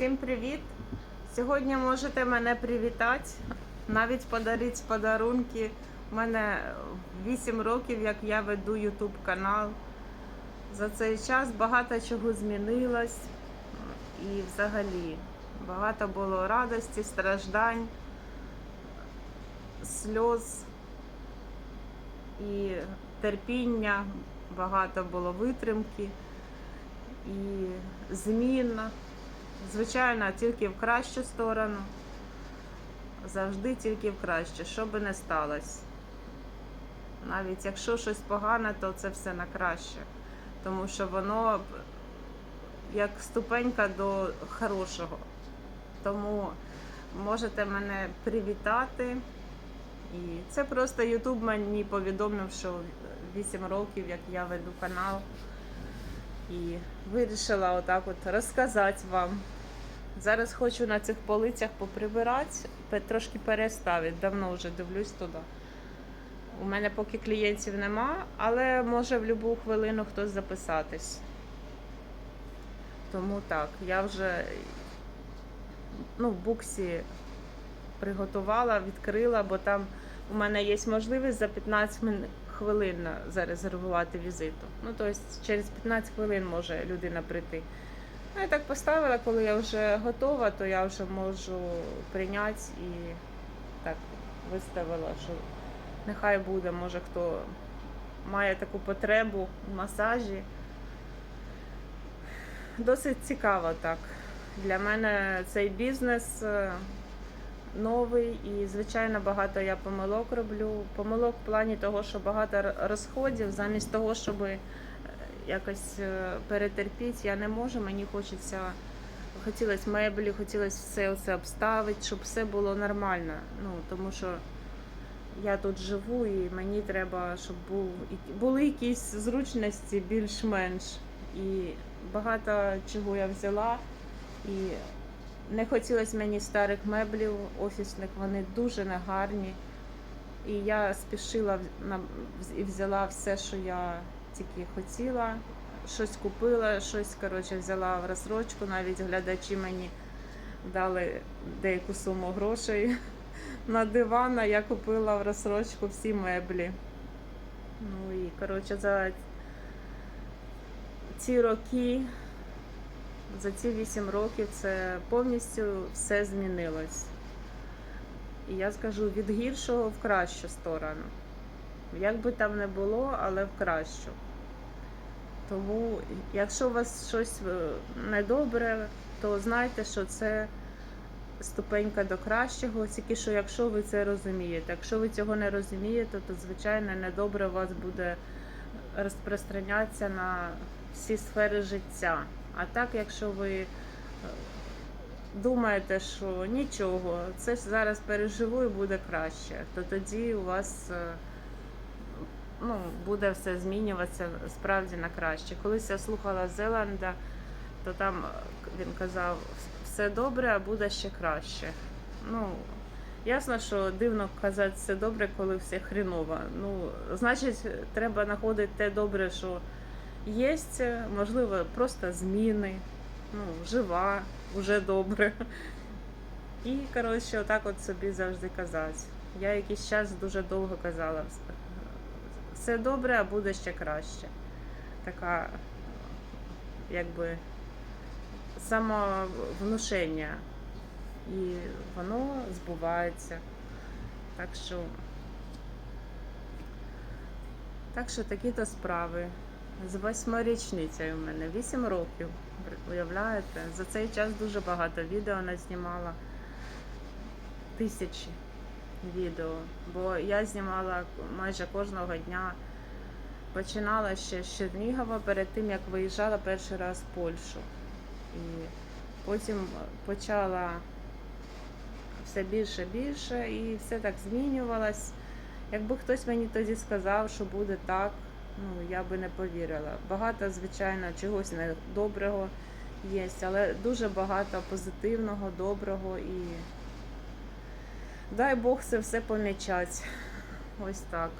Всім привіт! Сьогодні можете мене привітати, навіть подарити подарунки. У мене 8 років, як я веду YouTube канал. За цей час багато чого змінилось і взагалі багато було радості, страждань, сльоз і терпіння, багато було витримки і змін. Звичайно, тільки в кращу сторону. Завжди тільки в краще, що би не сталося. Навіть якщо щось погане, то це все на краще. Тому що воно як ступенька до хорошого. Тому можете мене привітати. І це просто Ютуб мені повідомив, що 8 років, як я веду канал. І вирішила отак от розказати вам. Зараз хочу на цих полицях поприбирати, трошки переставити. Давно вже дивлюсь туди. У мене поки клієнтів нема, але може в будь-яку хвилину хтось записатись. Тому так, я вже ну, в буксі приготувала, відкрила, бо там у мене є можливість за 15 мин- хвилин зарезервувати візиту. Ну, тобто через 15 хвилин може людина прийти. Ну, я так поставила, коли я вже готова, то я вже можу прийняти і так виставила, що нехай буде, може хто має таку потребу в масажі. Досить цікаво так. Для мене цей бізнес е, новий і, звичайно, багато я помилок роблю. Помилок в плані того, що багато розходів, замість того, щоб якось е, перетерпіти, я не можу. Мені хочеться, хотілося меблі, хотілося все це обставити, щоб все було нормально. Ну, тому що я тут живу і мені треба, щоб був, були якісь зручності більш-менш. І багато чого я взяла. І не хотілося мені старих меблів офісних, вони дуже негарні. І я спішила і взяла все, що я тільки хотіла. Щось купила, щось коротше, взяла в розсрочку. Навіть глядачі мені дали деяку суму грошей на диван, а я купила в розсрочку всі меблі. Ну і коротше, за ці роки за ці 8 років це повністю все змінилось. І я скажу від гіршого в кращу сторону. Як би там не було, але в кращу. Тому, якщо у вас щось е, недобре, то знайте, що це ступенька до кращого, тільки що якщо ви це розумієте. Якщо ви цього не розумієте, то звичайно недобре у вас буде розпространятися на всі сфери життя. А так, якщо ви е, думаєте, що нічого, це ж зараз переживу і буде краще, то тоді у вас е, ну, буде все змінюватися справді на краще. Колись я слухала Зеланда, то там е, він казав, все добре, а буде ще краще. Ну, ясно, що дивно казати все добре, коли все хріново. Ну, значить, треба знаходити те добре, що є, можливо, просто зміни, ну, жива, вже добре. І, коротше, отак от собі завжди казати. Я якийсь час дуже довго казала, все добре, а буде ще краще. Така, якби, самовнушення. І воно збувається. Так що, так що такі-то справи. З восьмирічницею в мене 8 років. Уявляєте? За цей час дуже багато відео назнімала. Тисячі відео. Бо я знімала майже кожного дня. Починала ще з Чернігова перед тим, як виїжджала перший раз в Польщу. І потім почала все більше більше і все так змінювалось. Якби хтось мені тоді сказав, що буде так, ну я би не повірила. Багато, звичайно, чогось недоброго є, але дуже багато позитивного, доброго і дай Бог це все помічать. Ось так.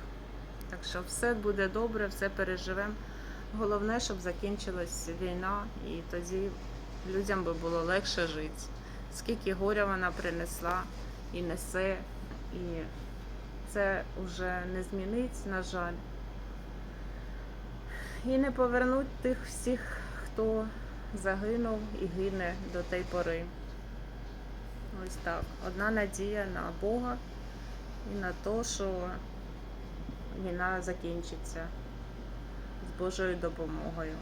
Так що все буде добре, все переживемо. Головне, щоб закінчилась війна, і тоді людям би було легше жити. Скільки горя вона принесла і несе, і це вже не змінить, на жаль. І не повернуть тих всіх, хто загинув і гине до тієї пори. Ось так. Одна надія на Бога і на те, що війна закінчиться з Божою допомогою.